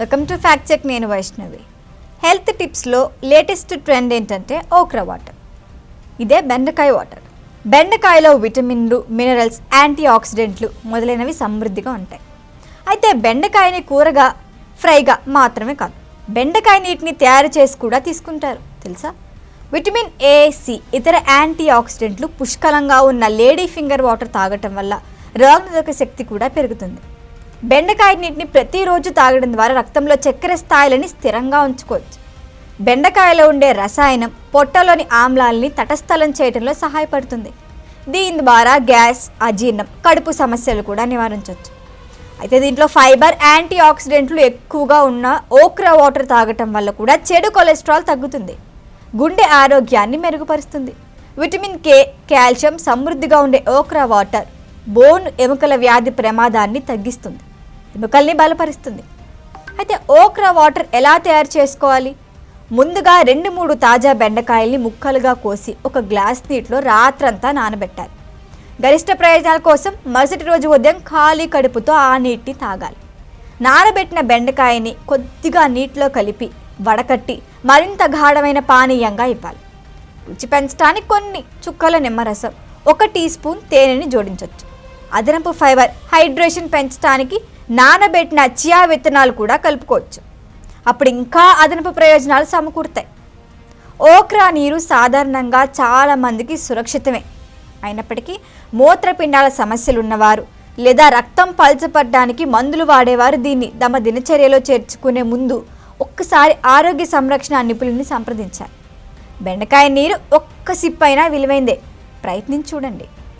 Welcome to fact check నేను Vaishnavi. Health టిప్స్లో latest trend ఏంటంటే ఓక్రా వాటర్. ఇదే బెండకాయ వాటర్. బెండకాయలో విటమిన్లు మినరల్స్ యాంటీ ఆక్సిడెంట్లు మొదలైనవి సమృద్ధిగా ఉంటాయి. అయితే బెండకాయని కూరగా ఫ్రైగా మాత్రమే కాదు బెండకాయ నీటిని తయారు చేసి కూడా తీసుకుంటారు తెలుసా? విటమిన్ ఏసి ఇతర యాంటీ ఆక్సిడెంట్లు పుష్కలంగా ఉన్న లేడీ ఫింగర్ వాటర్ తాగటం వల్ల రోగనిరోధక శక్తి కూడా పెరుగుతుంది. బెండకాయ నీటిని ప్రతిరోజు తాగడం ద్వారా రక్తంలో చక్కెర స్థాయిలని స్థిరంగా ఉంచుకోవచ్చు. బెండకాయలో ఉండే రసాయనం పొట్టలోని ఆమ్లాల్ని తటస్థలం చేయడంలో సహాయపడుతుంది. దీని ద్వారా గ్యాస్ అజీర్ణం కడుపు సమస్యలు కూడా నివారించవచ్చు అయితే దీంట్లో ఫైబర్ యాంటీ ఆక్సిడెంట్లు ఎక్కువగా ఉన్న ఓక్రా వాటర్ తాగటం వల్ల కూడా చెడు కొలెస్ట్రాల్ తగ్గుతుంది. గుండె ఆరోగ్యాన్ని మెరుగుపరుస్తుంది. విటమిన్ కే కాల్షియం సమృద్ధిగా ఉండే ఓక్రా వాటర్ బోన్ ఎముకల వ్యాధి ప్రమాదాన్ని తగ్గిస్తుంది. ఎముకల్ని బలపరుస్తుంది. అయితే ఓక్రా వాటర్ ఎలా తయారు చేసుకోవాలి? ముందుగా రెండు మూడు తాజా బెండకాయల్ని ముక్కలుగా కోసి ఒక గ్లాస్ నీటిలో రాత్రంతా నానబెట్టాలి. గరిష్ట ప్రయోజనాల కోసం మరుసటి రోజు ఉదయం ఖాళీ కడుపుతో ఆ నీటిని తాగాలి. నానబెట్టిన బెండకాయని కొద్దిగా నీటిలో కలిపి వడకట్టి మరింత గాఢమైన పానీయంగా ఇవ్వాలి. రుచి పెంచడానికి కొన్ని చుక్కల నిమ్మరసం ఒక టీ స్పూన్ తేనెని జోడించవచ్చు అదనపు ఫైబర్ హైడ్రేషన్ పెంచడానికి నానబెట్టిన చియా విత్తనాలు కూడా కలుపుకోవచ్చు. అప్పుడు ఇంకా అదనపు ప్రయోజనాలు సమకూరుతాయి. ఓక్రా నీరు సాధారణంగా చాలామందికి సురక్షితమే. అయినప్పటికీ మూత్రపిండాల సమస్యలు ఉన్నవారు లేదా రక్తం పల్చపడడానికి మందులు వాడేవారు దీన్ని తమ దినచర్యలో చేర్చుకునే ముందు ఒక్కసారి ఆరోగ్య సంరక్షణ నిపుణుల్ని సంప్రదించాలి. బెండకాయ నీరు ఒక్క సిప్ అయినా విలువైందే. ప్రయత్నించి చూడండి.